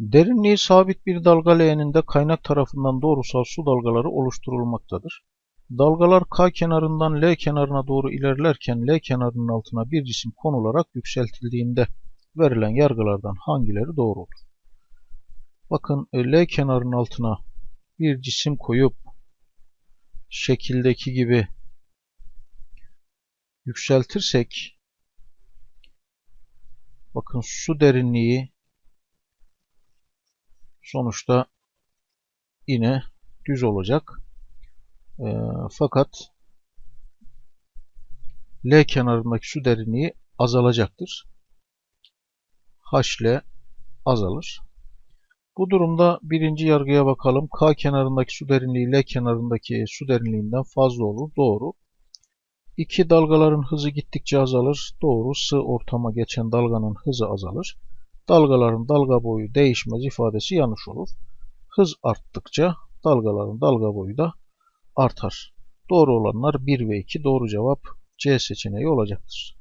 Derinliği sabit bir dalga leğeninde kaynak tarafından doğrusal su dalgaları oluşturulmaktadır. Dalgalar K kenarından L kenarına doğru ilerlerken L kenarının altına bir cisim konularak yükseltildiğinde verilen yargılardan hangileri doğru olur? Bakın e, L kenarının altına bir cisim koyup şekildeki gibi yükseltirsek bakın su derinliği sonuçta yine düz olacak. E, fakat L kenarındaki su derinliği azalacaktır. H azalır. Bu durumda birinci yargıya bakalım. K kenarındaki su derinliği L kenarındaki su derinliğinden fazla olur. Doğru. İki dalgaların hızı gittikçe azalır. Doğru. Sığ ortama geçen dalganın hızı azalır. Dalgaların dalga boyu değişmez ifadesi yanlış olur. Hız arttıkça dalgaların dalga boyu da artar. Doğru olanlar 1 ve 2 doğru cevap C seçeneği olacaktır.